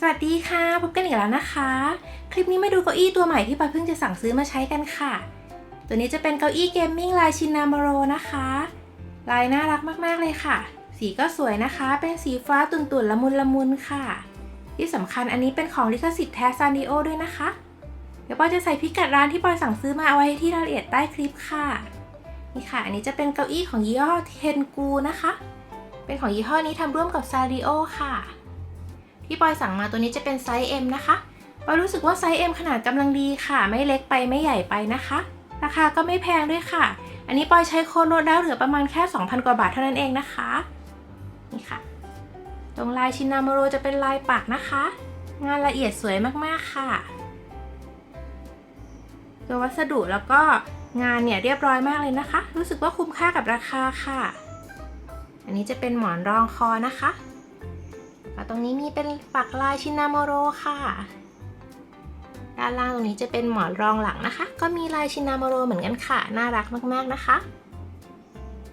สวัสดีค่ะ พบกันอีกแล้วนะคะ คลิปนี้มาดูเก้าอี้ตัวใหม่ที่ปอยเพิ่งจะสั่งซื้อมาใช้กันค่ะ ตัวนี้จะเป็นเก้าอี้เกมมิ่งลายชินามโรนะคะ ลายน่ารักมากๆเลยค่ะ สีก็สวยนะคะ เป็นสีฟ้าตุ่นๆละมุนละมุนค่ะ ที่สำคัญอันนี้เป็นของลิขสิทธิ์แท้ซานดิโอด้วยนะคะ เดี๋ยวปอยจะใส่พิกัดร้านที่ปอยสั่งซื้อมาเอาไว้ที่รายละเอียดใต้คลิปค่ะ นี่ค่ะ อันนี้จะเป็นเก้าอี้ของยี่ห้อเทนกูนะคะ เป็นของยี่ห้อนี้ทำร่วมกับซาริโอค่ะ ที่ปอยสั่งมาตัวนี้จะเป็นไซส์ M นะคะปอยรู้สึกว่าไซส์ M ขนาดกำลังดีค่ะ ไม่เล็กไปไม่ใหญ่ไปนะคะ ราคาก็ไม่แพงด้วยค่ะ อันนี้ปอยใช้โค้ดลดแล้วเหลือประมาณแค่ 2,000 กว่าบาทเท่านั้นเองนะคะ นี่ค่ะ ตรงลายชินามโรจะเป็นลายปักนะคะ งานละเอียดสวยมากๆค่ะ ตัววัสดุแล้วก็งานเนี่ยเรียบร้อยมากเลยนะคะ รู้สึกว่าคุ้มค่ากับราคาค่ะ อันนี้จะเป็นหมอนรองคอนะคะ ตรงนี้มีเป็นปักลายชินามโรค่ะ ด้านล่างตรงนี้จะเป็นหมอนรองหลังนะคะ ก็มีลายชินามโรเหมือนกันค่ะ น่ารักมากๆนะคะ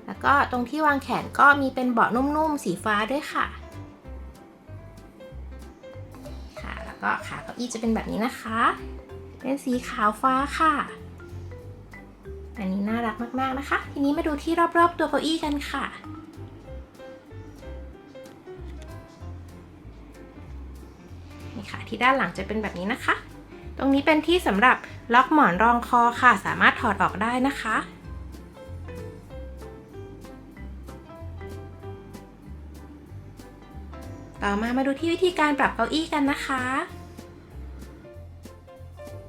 แล้วก็ตรงที่วางแขนก็มีเป็นเบาะนุ่มๆ สีฟ้าด้วยค่ะ ค่ะ แล้วก็ขาเก้าอี้จะเป็นแบบนี้นะคะ เป็นสีขาวฟ้าค่ะ อันนี้น่ารักมากๆนะคะ ทีนี้มาดูที่รอบๆตัวเก้าอี้กันค่ะ นี่ค่ะ ที่ด้านหลังจะเป็นแบบนี้นะคะ ตรงนี้เป็นที่สำหรับล็อกหมอนรองคอค่ะ สามารถถอดออกได้นะคะ ต่อมามาดูที่วิธีการปรับเก้าอี้กันนะคะ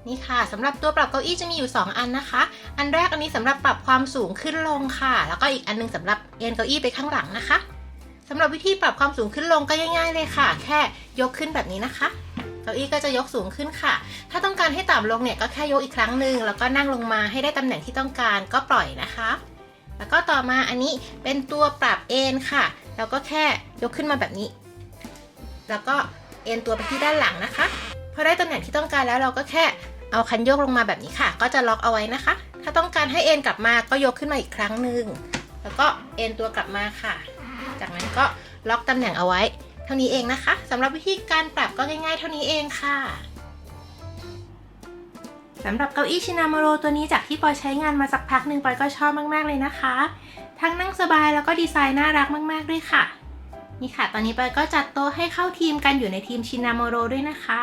นี่ค่ะสำหรับตัวปรับเก้าอี้จะมีอยู่ 2 อันนะคะ อันแรกอันนี้สำหรับปรับความสูงขึ้นลงค่ะ แล้วก็อีกอันนึงสำหรับเอนเก้าอี้ไปข้างหลังนะคะ สำหรับวิธีปรับความสูงขึ้นลงก็ง่าย ๆ เลยค่ะ แค่ยกขึ้นแบบนี้นะคะเก้าอี้ก็จะยกสูงขึ้นค่ะ ถ้าต้องการให้ต่ำลงเนี่ยก็แค่ยกอีกครั้งหนึ่งแล้วก็นั่งลงมาให้ได้ตำแหน่งที่ต้องการก็ปล่อยนะคะ แล้วก็ต่อมาอันนี้เป็นตัวปรับเอนค่ะเราก็แค่ยกขึ้นมาแบบนี้ แล้วก็เอนตัวไปที่ด้านหลังนะคะพอได้ตำแหน่งที่ต้องการแล้วเราก็แค่เอาคันโยกลงมาแบบนี้ค่ะ ก็จะล็อกเอาไว้นะคะ ถ้าต้องการให้เอนกลับมาก็ยกขึ้นมาอีกครั้งหนึ่งแล้วก็เอนตัวกลับมาค่ะ จากนั้นก็ล็อกตำแหน่งเอาไว้ เท่านี้เองนะคะสำหรับวิธีการปรับก็ง่ายๆ เท่านี้เองค่ะสำหรับเก้าอี้ชินามโรตัวนี้จากที่ปอยใช้งานมาสักพักหนึ่งปอยก็ชอบมากๆเลยนะคะ ทั้งนั่งสบายแล้วก็ดีไซน์น่ารักมากๆด้วยค่ะ นี่ค่ะ ตอนนี้ปอยก็จัดโต๊ะให้เข้าทีมกันอยู่ในทีมชินามโรด้วยนะคะ